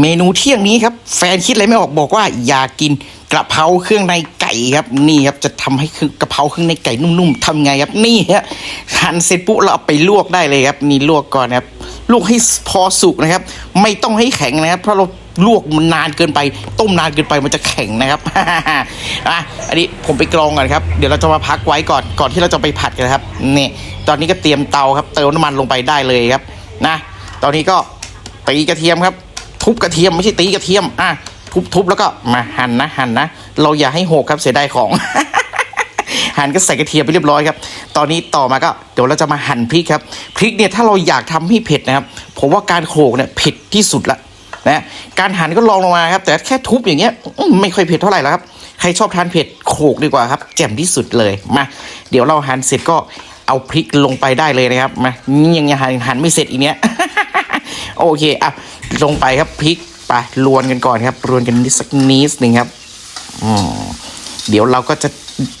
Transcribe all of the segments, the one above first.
เมนูเที่ยงนี้ครับแฟนคิดอะไรไม่ออกบอกว่าอยากกินกระเพราเครื่องในไก่ครับนี่ครับจะทำให้กระเพราเครื่องในไก่นุ่มๆทำไงครับนี่ฮะหั่นเสร็จปุ๊บเราเอาไปลวกได้เลยครับ นี่ลวกก่อนนะครับลวกให้พอสุกนะครับ ไม่ต้องให้แข็งนะครับ เพราะเราลวกมันนานเกินไป ต้มนานเกินไปมันจะแข็งนะครับอะอันนี้ผมไปกรองก่อนครับเดี๋ยวเราจะมาพักไว้ก่อนก่อนที่เราจะไปผัดกันครับนี่ตอนนี้ก็เตรียมเตาครับ เติมน้ำมันลงไปได้เลยครับ นะ ตอนนี้ก็ตีกระเทียมครับ ทุบกระเทียมไม่ใช่ตีกระเทียมอะทุบทุบแล้วก็มาหั่นนะหั่นนะ เราอย่าให้หกครับเสียดายของ หั่นก็ใส่กระเทียมไปเรียบร้อยครับ ตอนนี้ต่อมาก็เดี๋ยวเราจะมาหั่นพริกครับ พริกเนี่ยถ้าเราอยากทำให้เผ็ดนะครับผมว่าการโขกเนี่ยเผ็ดที่สุดละนะการหั่นก็ลองลงมาครับ แต่แค่ทุบอย่างเงี้ยไม่ค่อยเผ็ดเท่าไหร่แล้วครับใครชอบทานเผ็ดโขกดีกว่าครับแจ่มที่สุดเลยมาเดี๋ยวเราหั่นเสร็จก็เอาพริกลงไปได้เลยนะครับมานี่ยังหั่นหั่นไม่เสร็จอีกเนี้ยโอเคอะ ลงไปครับพริกไปรวนกันก่อนครับรวนกันนิดสักนิดหนึ่งครับอืมเดี๋ยวเราก็จะ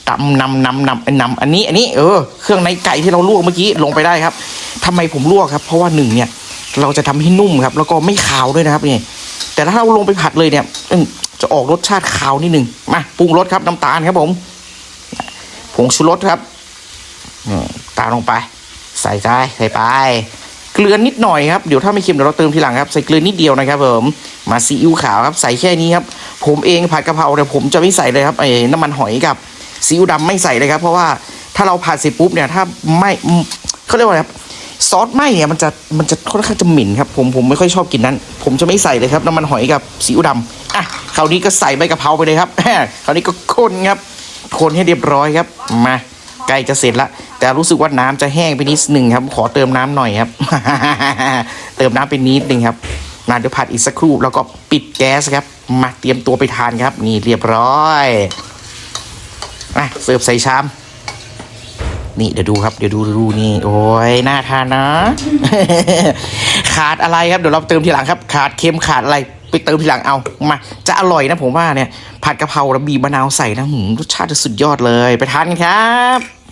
ตำนำนำนำนำอันนี้อันนี้เออเครื่องในไก่ที่เราลวกเมื่อกี้ลงไปได้ครับทำไมผมลวกครับ เพราะว่าหนึ่งเนี่ย เราจะทำให้นุ่มครับ แล้วก็ไม่คาวด้วยนะครับนี่แต่ถ้าเราลงไปผัดเลยเนี่ยจะออกรสชาติคาวนิดหนึ่งมาปรุงรสครับน้ำตาลครับผมผงชูรสครับตาลงไป ใส่ใจใส่ไป เกลือนิดหน่อยครับเดี๋ยวถ้าไม่เค็มเดี๋ยวเราเติมทีหลังครับใส่เกลือนิดเดียวนะครับผมมาซีอิ๊วขาวครับใส่แค่นี้ครับผมเองผัดกะเพราเนี่ยผมจะไม่ใส่เลยครับไอ้น้ำมันหอยกับซีอิ๊วดำไม่ใส่เลยครับ เพราะว่าถ้าเราผัดเสร็จปุ๊บเนี่ยถ้าไม่เขาเรียกว่าอะไรครับซอสไหม้เนี่ยมันจะมันจะค่อนข้างจะหม็นครับผมผมไม่ค่อยชอบกินนั้น ผมจะไม่ใส่เลยครับน้ำมันหอยกับซีอิ๊วดำอะคราวนี้ก็ใส่ใบกะเพราไปเลยครับคราวนี้ก็คนครับคนให้เรียบร้อยครับมาใกล้จะเสร็จละ แต่รู้สึกว่าน้ำจะแห้งไปนิดหนึ่งครับ ขอเติมน้ำหน่อยครับ เติมน้ำไปนิดหนึ่งครับมาเดี๋ยวผัดอีกสักครู่แล้วก็ปิดแก๊สครับ มาเตรียมตัวไปทานครับ นี่เรียบร้อยอะเสิร์ฟใส่ชามนี่เดี๋ยวดูครับเดี๋ยวดูดูนี่โอ้ยน่าทานนะ ขาดอะไรครับเดี๋ยวเราเติมทีหลังครับ ขาดเค็มขาดอะไรไปเติมทีหลังเอามาจะอร่อยนะผมว่าเนี่ย ผัดกะเพราแล้วบีบมะนาวใส่นะหืมรสชาติจะสุดยอดเลย ไปทานกันครับ